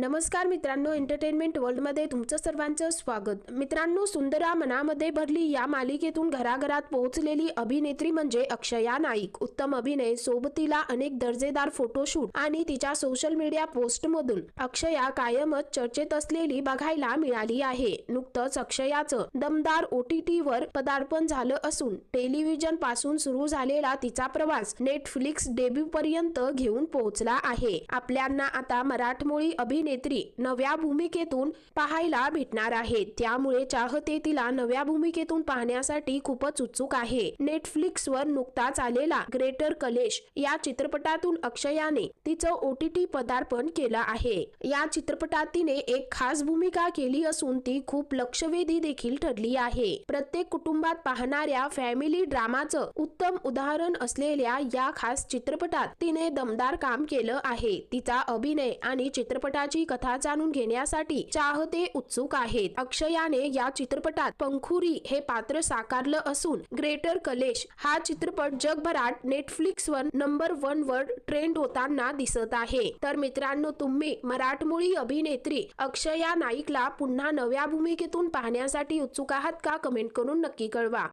नमस्कार मित्रांनो एंटरटेनमेंट वर्ल्डमध्ये तुमचं सर्वांचं स्वागत. मित्रांनो सुंदरा मनामध्ये भरली या मालिकेतून घराघरात पोहोचलेली अभिनेत्री म्हणजे अक्षया नाईक. उत्तम अभिनय सोबतीला अनेक दर्जेदार फोटोशूट आणि तिच्या सोशल मीडिया पोस्टमधून अक्षया कायमच चर्चेत असलेली बघायला मिळाली आहे. नुकतंच अक्षयाचं दमदार ओ टी टीवर पदार्पण झालं असून टेलिव्हिजनपासून सुरू झालेला तिचा प्रवास नेटफ्लिक्स डेब्यू पर्यंत घेऊन पोहोचला आहे. आपल्यांना आता मराठमोळी अभिनेत्री नव्या भूमिकेतून पाहायला भेटणार आहे त्यामुळे चाहते तिला नव्या भूमिकेतून पाहण्यासाठी खूपच उत्सुक आहे. नेटफ्लिक्सवर नुकताच आलेला ग्रेटर कलेश या चित्रपटातून अक्षयाने तिचं ओटीटी पदार्पण केलं आहे. या चित्रपटात तिने एक खास भूमिका केली असून ती खूप लक्षवेधी देखील ठरली आहे. प्रत्येक कुटुंबात पाहणाऱ्या फॅमिली ड्रामाचं उत्तम उदाहरण असलेल्या या खास चित्रपटात तिने दमदार काम केलं आहे. तिचा अभिनय आणि चित्रपटाची चित्रपटाची कथा जाणून घेण्यासाठी चाहते उत्सुक आहेत. अक्षयाने या चित्रपटात पंखुरी हे पात्र साकारलं असून ग्रेटर कलेश हा चित्रपट जगभरात नेटफ्लिक्सवर नंबर वन वर ट्रेंड होताना दिसत आहे. तर मित्रांनो तुम्ही मराठमोळी अभिनेत्री अक्षया नाईकला पुन्हा नव्या भूमिकेतून पाहण्यासाठी उत्सुक आहात का? कमेंट करून नक्की कळवा.